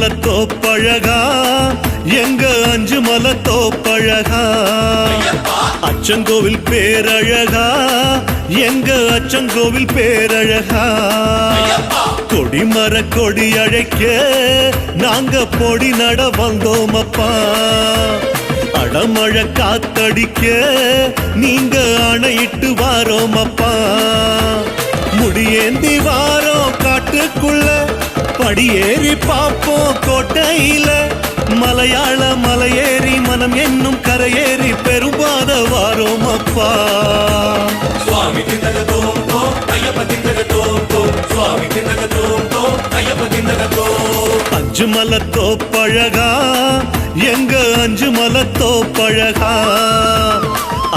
மலத்தோ பழகா? எங்க அஞ்சு மலத்தோ பழகா? அச்சங்கோவில் பேரழகா? எங்க அச்சங்கோவில் பேரழகா? கொடிமர கொடி அழைக்க நாங்க பொடி நட வந்தோம் அப்பா அடமழை காத்தடிக்க நீங்க அணையிட்டு வாரோம் அப்பா முடியேந்தி வாரோம் காட்டுக்குள்ள படியேறி பாப்போம் கோட்டையில. மலையாள மலையேறி மனம் என்னும் கரையேறி பெரும்பாத வாரோம் அப்பா. சுவாமி திந்தக தோம் தோம் ஐயப்ப திந்தக தோம் தோம். சுவாமி திந்தக தோம் தோம் ஐயப்ப திந்தக தோம். அஞ்சு மலை தோப்பழகா எங்க அஞ்சு மலை தோப்பழகா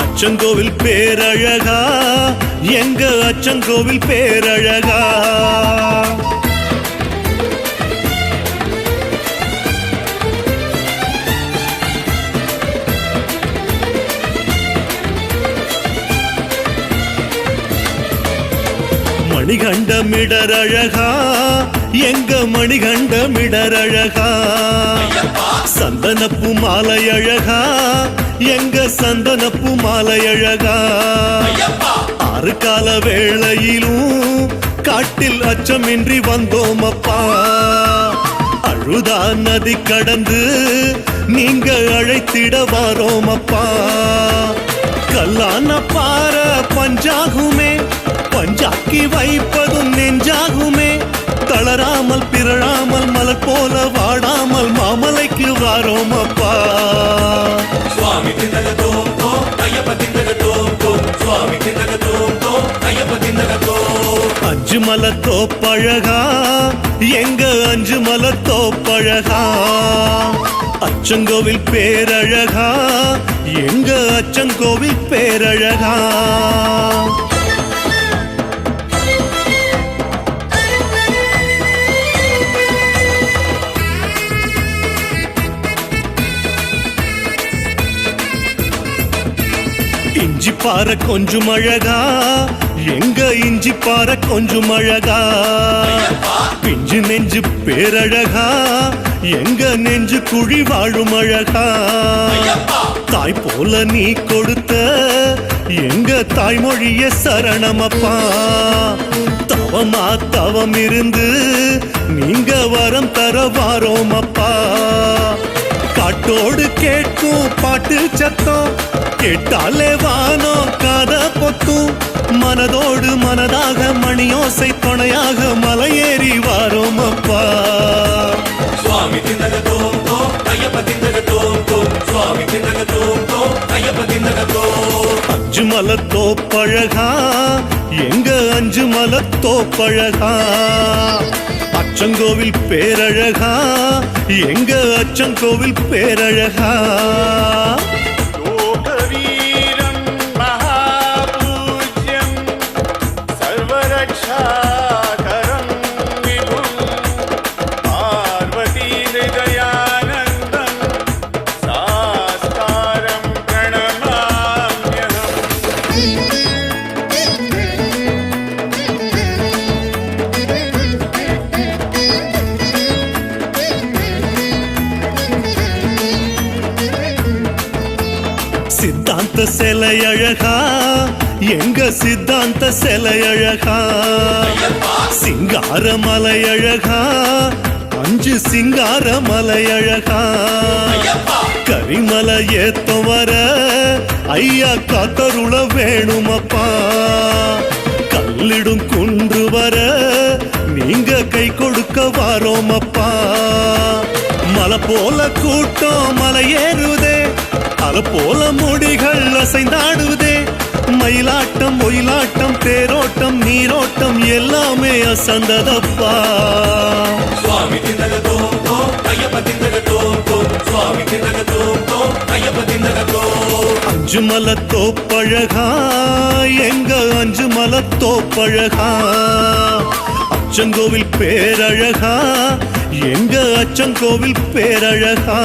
அச்சங்கோவில் பேரழகா எங்க அச்சங்கோவில் பேரழகா? மணிகண்டமிடரழகா? எங்க மணிகண்டமிடரழகா? சந்தனப்பு மாலை அழகா எங்க சந்தனப்பு மாலை அழகா ஆறு கால வேளையிலும் காட்டில் அச்சமின்றி வந்தோம் அப்பா அழுதா நதி கடந்து நீங்க அழைத்திட வாரோம் அப்பா கல்லான பார பஞ்சாகுமே பஞ்சாக்கி வைப்பதும் நெஞ்சாகுமே. தளராமல் பிறழாமல் மலர் போல வாடாமல் மாமலைக்கு வாரோம் அப்பா சுவாமி திந்தக தோம் ஐயப்ப திந்தக தோம் சுவாமி திந்தக தோம் ஐயப்ப திந்தக தோம். அஞ்சு மலை தோப்பழகா எங்க அஞ்சு மலை தோப்பழகா? அச்சங்கோவில் பேரழகா எங்க அச்சங்கோவில் பேரழகா? பாற கொஞ்சம் அழகா எங்க இஞ்சி பாற கொஞ்சம் அழகா? பிஞ்சு நெஞ்சு பேரழகா எங்க நெஞ்சு குழி வாழும் அழகா? தாய் போல நீ கொடுத்த எங்க தாய்மொழிய சரணமப்பா? தவமா தவம் இருந்து நீங்க வரம் தர வாரோமப்பா? அப்பா காட்டோடு கேட்கும் பாட்டு சத்தம். கேட்டாலே வானம் காத பொத்தும். மனதோடு மனதாக மணியோசை துணையாக மலையேறி வாரோம் அப்பா. சுவாமி திந்தக தோம் தோம் ஐயப்ப திந்தக தோம் அஞ்சு மலத்தோ பழகா? எங்க அஞ்சு மலத்தோ பழகா? அச்சங்கோவில் பேரழகா? எங்க அச்சங்கோவில் பேரழகா? சிலை அழகா எங்க சித்தாந்த சிலை அழகா சிங்கார மலை அழகா அஞ்சு சிங்கார மலை அழகா கரிமலை ஏத்த வர ஐயா காத்தருள வேணுமப்பா? கல்லிடும் குன்று வர நீங்க கை கொடுக்க வாரோமப்பா? மலை போல கூட்டம் மலை ஏறுதே அலை போல முடிகள் அசைந்தாடுதே. மயிலாட்டம் ஒயிலாட்டம் தேரோட்டம் நீரோட்டம் எல்லாமே அசந்ததப்பா. சுவாமி திந்தக தோம் தோம் ஐயப்ப திந்தக தோம் தோம் சுவாமி திந்தக தோம் தோம் ஐயப்ப திந்தக தோம் அஞ்சு மலை தோப்பழகா எங்க அஞ்சு மலை அச்சங்கோவில் பேரழகா எங்க அச்சங்கோவில் பேரழகா?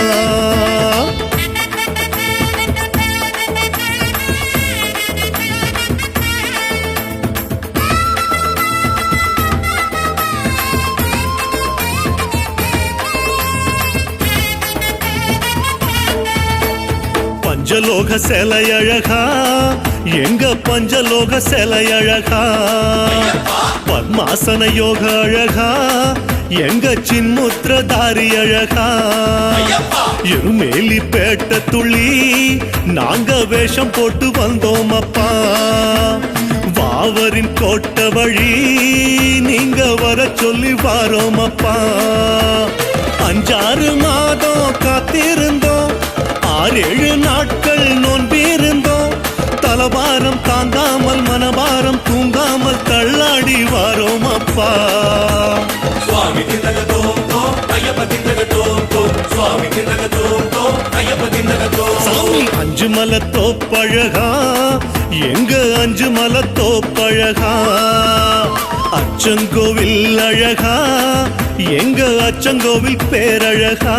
பஞ்சலோக சிலை அழகா எங்க பஞ்சலோக சிலை அழகா பத்மாசன யோக அழகா? எங்க சின்முத்திரதாரி அழகா எருமேலி பேட்ட துளி நாங்க வேஷம் போட்டு வந்தோம் அப்பா வாவரின் கோட்ட வழி நீங்க வர சொல்லி வாரோம் அப்பா அஞ்சாறு மாதம் காத்திருந்தோம். ஆறேழு நாட்கள் நோன்பிருந்தோம். தலபாரம் தாங்காமல் மனபாரம் தூங்காமல் தள்ளாடி வாரோம் அப்பா. சுவாமி திண்டக தோம் தோம் ஐயப்ப திண்டக தோம் தோம். சுவாமி திண்டக தோம் தோம் ஐயப்ப தோம் சாமி அஞ்சு மலை தோப்பழகா? எங்க அஞ்சு மலை தோப்பழகா? அச்சங்கோவில் அழகா? எங்க அச்சங்கோவில் பேரழகா?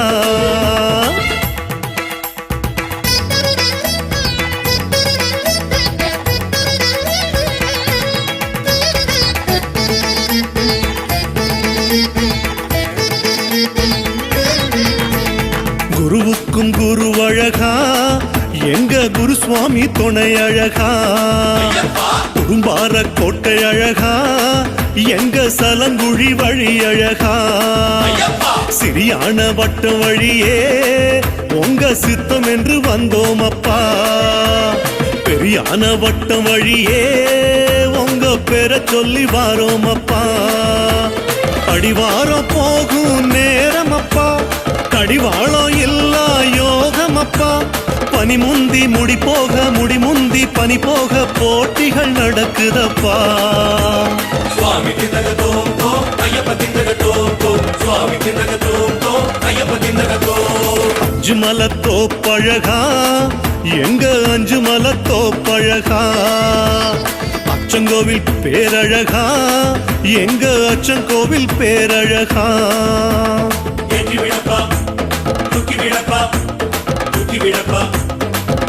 அழகா? எங்க குரு சுவாமி துணை அழகா? குறும்பார கோட்டை அழகா? எங்க சலங்குழி வழி அழகா? சிறியான வட்டம் வழியே உங்க சித்தம் என்று வந்தோம் அப்பா. பெரியான வட்டம் வழியே உங்க பெற சொல்லி வாரோம் அப்பா. அடிவாரம் போகும் நேரம் அப்பா. கடிவாளம் இல்லா யோகம் அப்பா பனி முந்தி முடி போக முடி முந்தி பனி போக போட்டிகள் நடக்குதப்பா. சுவாமி திண்டக தோம் தோம் ஐயப்ப திண்டக தோம். தோம் சுவாமி திண்டக தோம் தோம் ஐயப்ப திண்டக தோம் அஞ்சு மலை தோப்பழகா எங்க அஞ்சு மலை தோப்பழகா அச்சங்கோவில் பேரழகா எங்க அச்சங்கோவில் பேரழகா? தூக்கி விடப்பா தூக்கி விடப்பா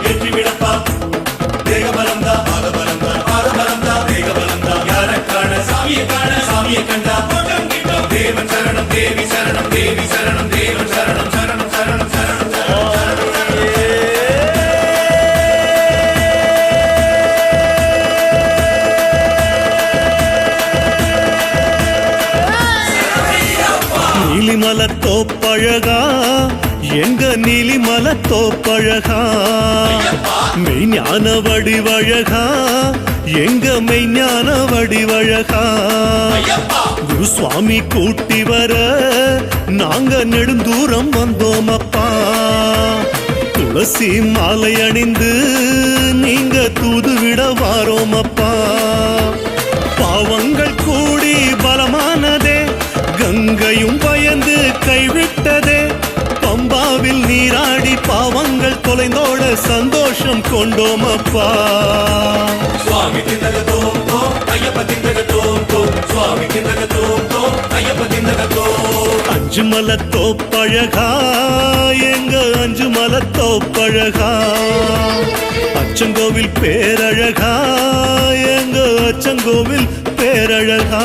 ஏற்றி விடப்பா தேக பலந்தா பாத பலந்தா பாத பலந்தா தேக பலந்தா யார காண? சாமியை காண? சாமியை கண்டா? ஓட்டம் கிட்டும். தேவன் சரணம் தேவி சரணம் தேவி சரணம் தேவன் சரணம் சரணம் சரணம் சரணம் சரணம் நீலிமலை தோப்பழகா எங்க நீலிமல தோப்பழகா மெய் ஞான வடிவழகா எங்க மெய்ஞான வடிவழகா குரு சுவாமி கூட்டி வர நாங்க நெடுந்தூரம் வந்தோம் அப்பா துளசி மாலை அணிந்து நீங்க தூது விட வாரோம் அப்பா பாவங்கள் கூடி பலமானதே கங்கையும் பயந்து கைவிட்டதே. தொலைந்தோட சந்தோஷம் கொண்டோம் அப்பா சுவாமி திண்டக தோம் தோம் ஐயப்ப திண்டக தோம் தோம் சுவாமி திண்டக தோம் தோம் ஐயப்ப திண்டக தோம் அஞ்சு மலை தோப்பழகா எங்க அஞ்சு மலை தோப்பழகா அச்சங்கோவில் பேரழகா எங்க அச்சங்கோவில் பேரழகா.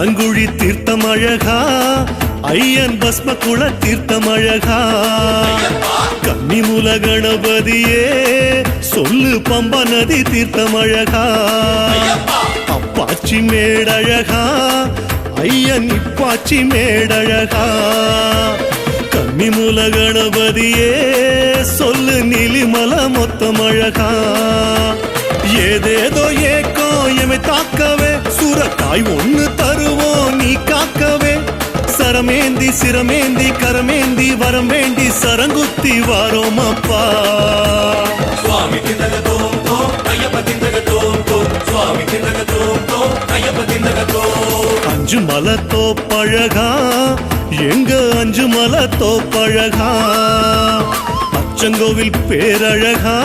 சலங்குழி தீர்த்தம் அழகா ஐயன் பஸ்ம குல தீர்த்தம் அழகா கன்னிமூல கணபதியே சொல்லு பம்ப நதி தீர்த்தம் அழகா அப்பாச்சி மேடழகா ஐயன் இப்பாச்சி மேடழகா. கன்னிமூல கணபதியே சொல்லு நீலிமல மொத்தம் அழகா ஏதேதோ ஏக்கம் எமை தாக்கவே சுரக்காய் ஒன்று தருவோம் சரமேந்தி சிரமேந்தி கரமேந்தி வரம் வேண்டி சரங்குத்தி வாரோம் அப்பா சுவாமி திண்டக தோம் தோம் ஐயப்ப திண்டக தோம் தோம். சுவாமி திண்டக தோம் தோம் ஐயப்ப திண்டக தோம். அஞ்சு மலை தோப்பழகா எங்க அஞ்சு மலை தோப்பழகா அச்சங்கோவில் பேரழகா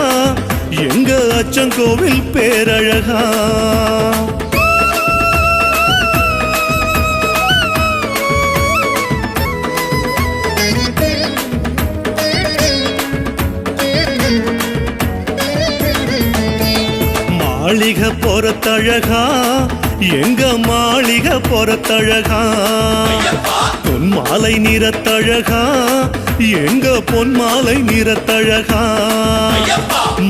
எங்க அச்சங்கோவில் பேரழகா? மாளிக பொறத்தழகா? எங்க மாளிக பொறத்தழகா? பொன் மாலை நிறத்தழகா? எங்க பொன் மாலை நிறத்தழகா?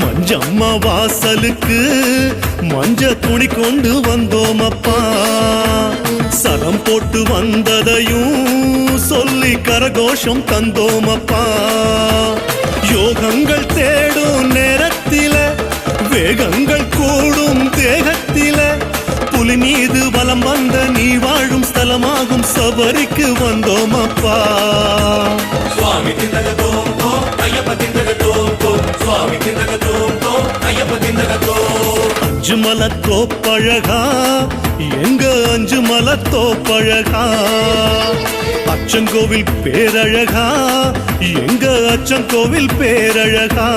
மஞ்சம்மா வாசலுக்கு மஞ்ச துணி கொண்டு வந்தோம் அப்பா சரம் போட்டு வந்ததையும் சொல்லி கரகோஷம் தந்தோம் அப்பா யோகங்கள் தேடும் நேரத்தில வேகங்கள் புலி மீது வலம் வந்த நீ வாழும் ஸ்தலமாகும் சபரிக்கு வந்தோம் அப்பா சுவாமி திந்தக தோம் தோம் ஐயப்ப திந்தக தோம் தோம் சுவாமி திந்தக தோம் தோம் ஐயப்ப திந்தக தோம் அஞ்சு மலை தோப்பழகா எங்க அஞ்சு மலை தோப்பழகா அச்சங்கோவில் பேரழகா எங்க அச்சங்கோவில் பேரழகா?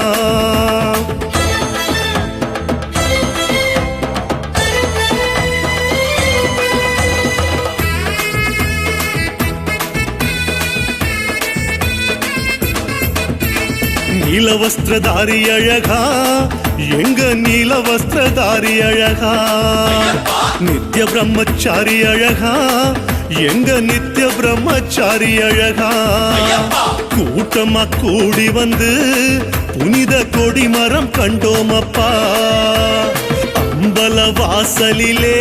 நீல வஸ்திரதாரி அழகா? எங்க நீல வஸ்திரதாரி அழகா? நித்ய பிரம்மச்சாரி அழகா? எங்க நித்ய பிரம்மச்சாரி அழகா? கூட்டமா கூடி வந்து புனித கொடி மரம் கண்டோம் அப்பா அம்பல வாசலிலே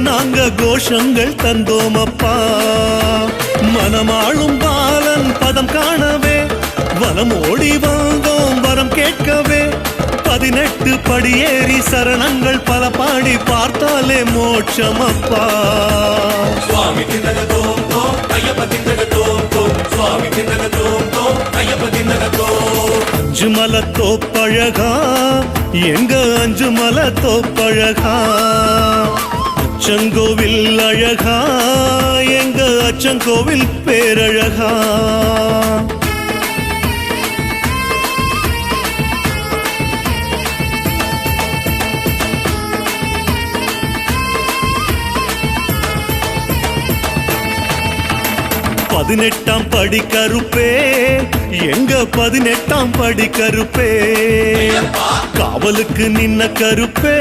நாங்க கோஷங்கள் தந்தோம் அப்பா மனமாளும் பாலன் பதம் காணவே வலம் ஓடி வந்தோம் வரம் கேட்கவே. பதினெட்டு படியேறி சரணங்கள் பல பாடி பார்த்தாலே மோட்சம் அப்பா சுவாமி திந்தக தோம் தோம் ஐயப்ப திந்தக தோம் தோம். சுவாமி திந்தக தோம் தோம் ஐயப்ப திந்தக தோம். அஞ்சு மலை தோப்பழகா எங்க அஞ்சு மலை தோப்பழகா? அச்சங்கோவில் அழகா எங்க அச்சங்கோவில் பேரழகா? பதினெட்டாம் படி கருப்பே. எங்க பதினெட்டாம் படி கருப்பே. காவலுக்கு நின்ன கருப்பே.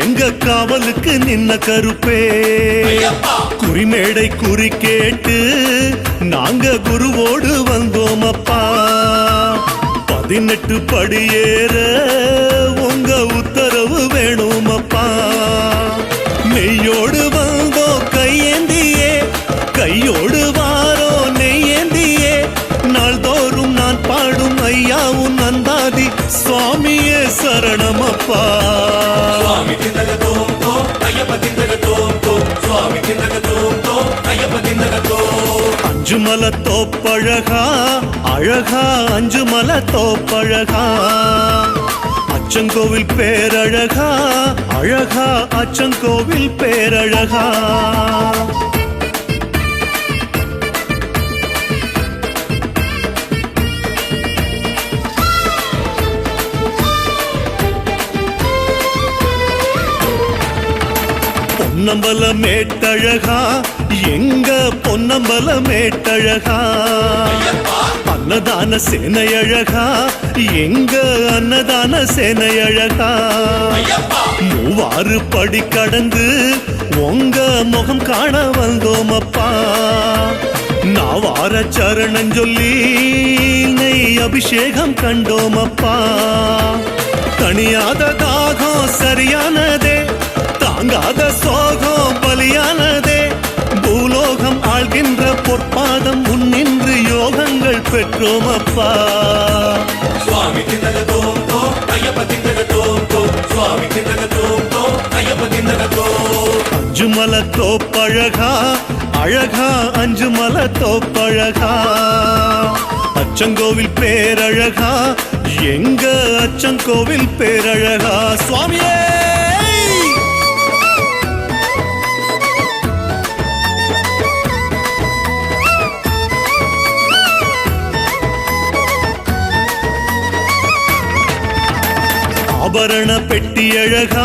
எங்க காவலுக்கு நின்ன கருப்பே. குறிமேடை குறி கேட்டு நாங்க குருவோடு வந்தோம் அப்பா. பதினெட்டு படியேற சரணமப்பா சுவாமி திந்தக தோம் தோம் ஐயப்ப திந்தக தோம் தோம். சுவாமி திந்தக தோம் தோம் ஐயப்ப திந்தக தோம். அஞ்சு மலை தோப்பழகா அழகா அஞ்சு மலை தோப்பழகா. அச்சங்கோவில் பேரழகா அழகா அச்சங்கோவில் பேரழகா. பொன்னம்பல மேட்டழகா எங்க பொன்னம்பல மேட்டழகா அன்னதான சேனையழகா? எங்க அன்னதான சேனையழகா? மூவாறு படி கடந்து உங்க முகம் காண வந்தோம் அப்பா நாவார சரணம் சொல்லி நெய் அபிஷேகம் கண்டோம் அப்பா தனியாத தாகம் சரியானதே தாங்காத சோகம் பலியானதே. பூலோகம் ஆள்கின்ற பொற்பாதம் முன்னின்று யோகங்கள் பெற்றோம் அப்பா சுவாமி திந்தக தோம் தோம் ஐயப்ப திந்தக தோம் தோம். சுவாமி திந்தக தோம் தோம் ஐயப்ப திந்தக தோம். அஞ்சு மலை தோப்பழகா அழகா அஞ்சு மலை தோப்பழகா. அச்சங்கோவில் பேரழகா எங்க அச்சங்கோவில் பேரழகா. சுவாமியே! திருவாபரண பெட்டி அழகா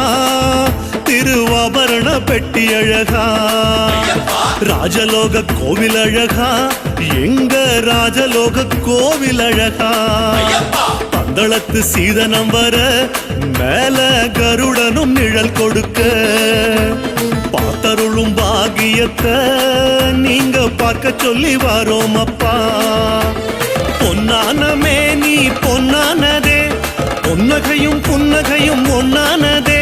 திருவாபரண பெட்டி அழகா. ராஜலோக கோவில் அழகா எங்க ராஜலோக கோவில் அழகா. பந்தளத்து சீதனம் வர மேல கருடனும் நிழல் கொடுக்க. பார்த்தருளும் பாகியத்தை நீங்க பார்க்க சொல்லி வரோம் அப்பா. பொன்னானமே நீ பொன்னா பொன்னகையும் புன்னகையும் ஒன்னானதே.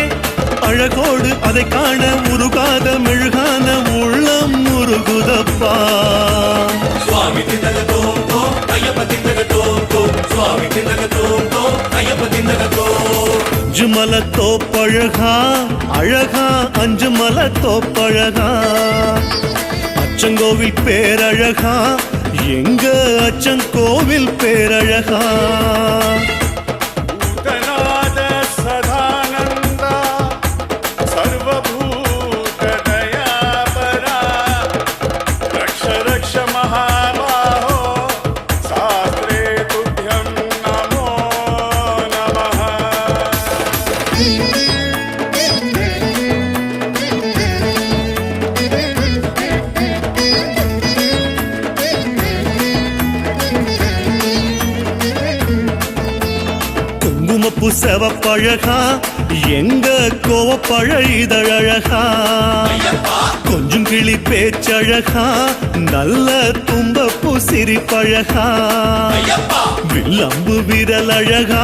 அழகோடு அதை காண உருகாத மெழுகான உள்ளம் முருகுதப்பா. சுவாமி திந்தக தோம் தோம் ஐயப்ப திந்தக தோம் தோம். சுவாமி திந்தக தோம் தோம் ஐயப்ப திந்தக தோம். அஞ்சு மலை தோப்பழகா அழகா அஞ்சு மலை தோப்பழகா அச்சங்கோவில் பேரழகா எங்க அச்சங்கோவில் பேரழகா. பழகா எங்க கோவப்பழ இதழழகா கொஞ்சம் கிளி பேச்சழகா? நல்ல தும்பப்பு சிரிப்பழகா வில்லம்பு விரல் அழகா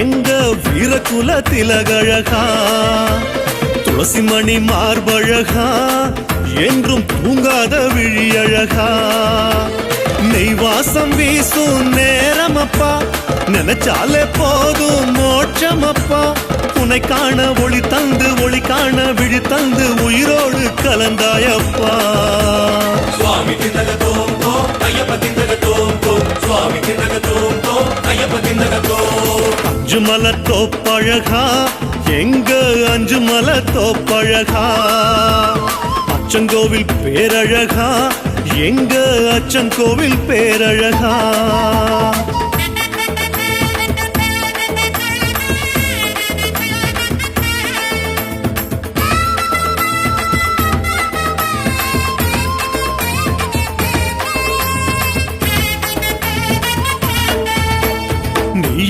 எங்க வீரகுல திலகழகா? துளசி மார்பழகா என்றும் தூங்காத விழியழகா. நெய்வாசம் வீசும் நேரமப்பா நினைச்சாலே போதும் மோட்சமப்பா. உன்னை காண ஒளி தந்து ஒளி காண விழி தந்து உயிரோடு கலந்தாயப்பா. சுவாமி திந்தக தோம் தோம் ஐயப்ப திந்தக தோம் சுவாமி திந்தக ஐயப்ப திந்தக அஞ்சு மலை தோப்பழகா எங்க அஞ்சு மலை தோப்பழகா அச்சங்கோவில் பேரழகா எங்க அச்சங்கோவில் பேரழகா.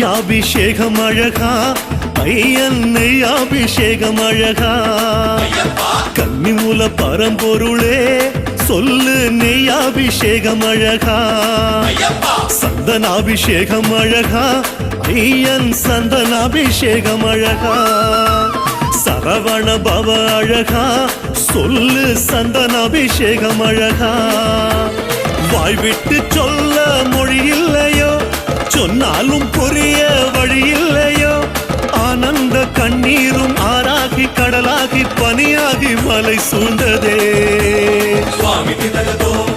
அபிஷேகம் அழகா ஐயன் நெய்யாபிஷேகம் அழகா கன்னிமூல பரம்பொருளே சொல்லு நெய் அபிஷேகம் அழகா சந்தனாபிஷேகம் அழகா ஐயன் சந்தனாபிஷேகம் அழகா சரவண பவ அழகா? சொல்லு சந்தனாபிஷேகம் அழகா வாய்விட்டு சொல்ல மொழியில் சொன்னாலும் புரிய வழி இல்லையோ ஆனந்த கண்ணீரும் ஆறாகி கடலாகி பனியாகி மலை சூழ்ந்ததே. சுவாமி திந்தக தோம்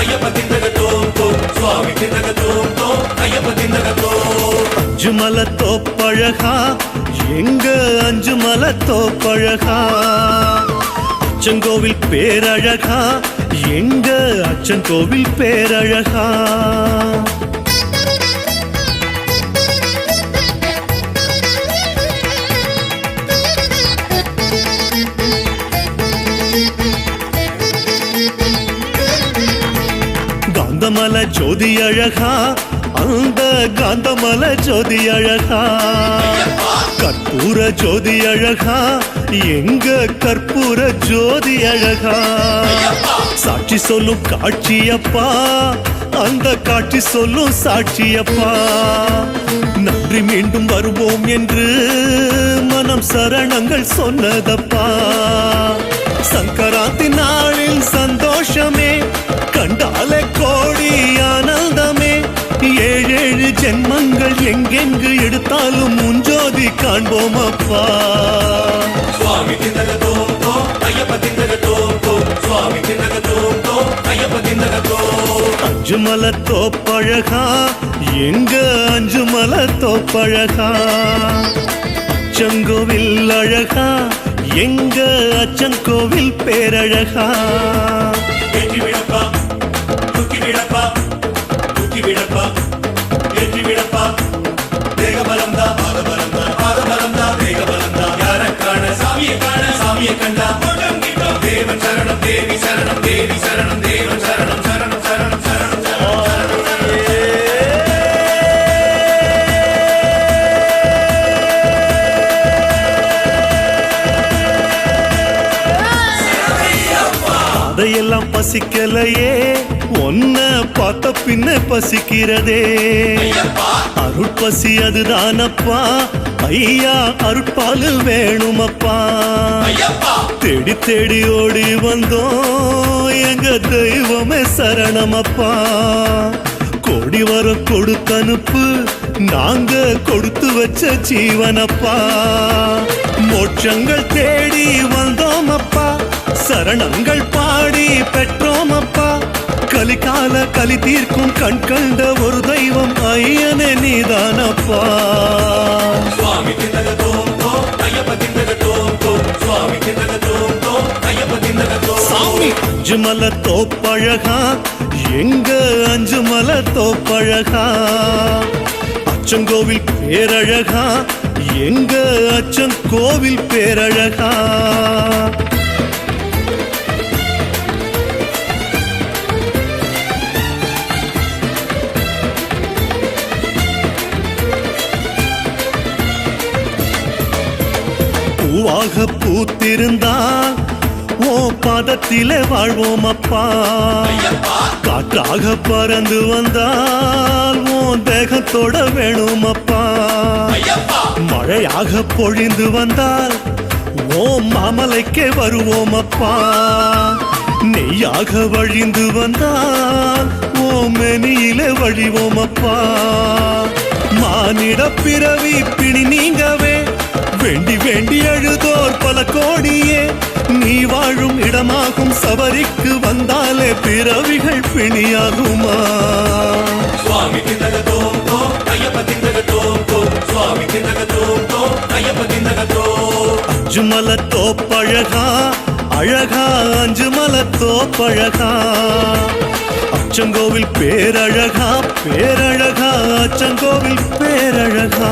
ஐயப்ப திந்தக தோம் சுவாமி திந்தக தோம் ஐயப்ப திந்தக தோம். அஞ்சு மலை தோப்பழகா எங்க அஞ்சு மலை தோப்பழகா அச்சங்கோவில் பேரழகா எங்க அச்சங்கோவில் பேரழகா? ஜோதி அழகா அந்த காந்தமல ஜோதி அழகா. கற்பூர ஜோதி அழகா எங்க கற்பூர ஜோதி அழகா. சாட்சி சொல்லும் காட்சியப்பா அந்த காட்சி சொல்லும் சாட்சியப்பா. நன்றி மீண்டும் வருவோம் என்று மனம் சரணங்கள் சொன்னதப்பா. சங்கராந்தி நாளில் சந்தோஷமே கண்டாலே கோடி ஆனந்தமே. ஏழேழு ஜென்மங்கள் எங்கெங்கு எடுத்தாலும் முஞ்சோதி காண்போம் அப்பா சுவாமி திந்தக தோம் தோம் ஐயப்ப திந்தக தோம் தோம் சுவாமி திந்தக தோம் தோம் ஐயப்ப திந்தக தோம் அஞ்சு மலை தோப்பழகா எங்க அஞ்சு மலை தோப்பழகா? அச்சங்கோவில் அழகா எங்க அச்சங்கோவில் பேரழகா? விடப்பா தூக்கி விடப்பா ஏற்றி விடப்பா தேக பலம்தா பாத பலம்தா பாத பலம்தா சுவாமியை கண்டா? மோட்சம் கிட்டும் தேவன் சரணம் தேவி சரணம் தேவி சரணம் தேவன் சரணம் சரணம் சரணம் சரணம். அதையெல்லாம் பசிக்கலையே. உன்ன பார்த்த பின்ன பசிக்கிறதே. அருட்பசி அதுதானப்பா. ஐயா அருட்பாலு வேணுமப்பா. தேடி தேடி ஓடி வந்தோம். எங்க தெய்வமே சரணமப்பா. கோடி வரம் கொடுத்தனுப்பு நாங்க கொடுத்து வச்ச ஜீவனப்பா. மோட்சங்கள் தேடி வந்தோமப்பா. சரணங்கள் பாடி பெற்றோமப்பா. கலிகால கலி தீர்க்கும் கண் கண்ட ஒரு தெய்வம் ஐயனே நீதானப்பா. சுவாமி சாமி அஞ்சு மலை தோப்பழகா? எங்க அஞ்சு மலை தோப்பழகா? அச்சங்கோவில் பேரழகா? எங்க அச்சங்கோவில் பேரழகா? பூவாக பூத்திருந்தால் ஓ பாதத்திலே வாழ்வோம் அப்பா. காற்றாக பறந்து வந்தால் ஓ தேகத்தோட வேணும் அப்பா. மழையாக பொழிந்து வந்தால் ஓ மாமலைக்கே வருவோம் அப்பா. நெய்யாக வழிந்து வந்தால் ஓ மெனியிலே வழிவோம் அப்பா. மானிட பிறவி பிணி நீங்கவே வேண்டி வேண்டி அழுதோர் பல கோடியே. நீ வாழும் இடமாகும் சபரிக்கு வந்தாலே பிறவிகள் பிணியாகுமா? சுவாமி திந்தக தோம் ஐயப்ப திந்தக தோம் சுவாமி திந்தக தோம் ஐயப்ப திந்தக தோம். அஞ்சு மலை தோப்பழகா அழகா அஞ்சு மலை தோப்பழகா. அச்சங்கோவில் பேரழகா பேரழகா அச்சங்கோவில் பேரழகா.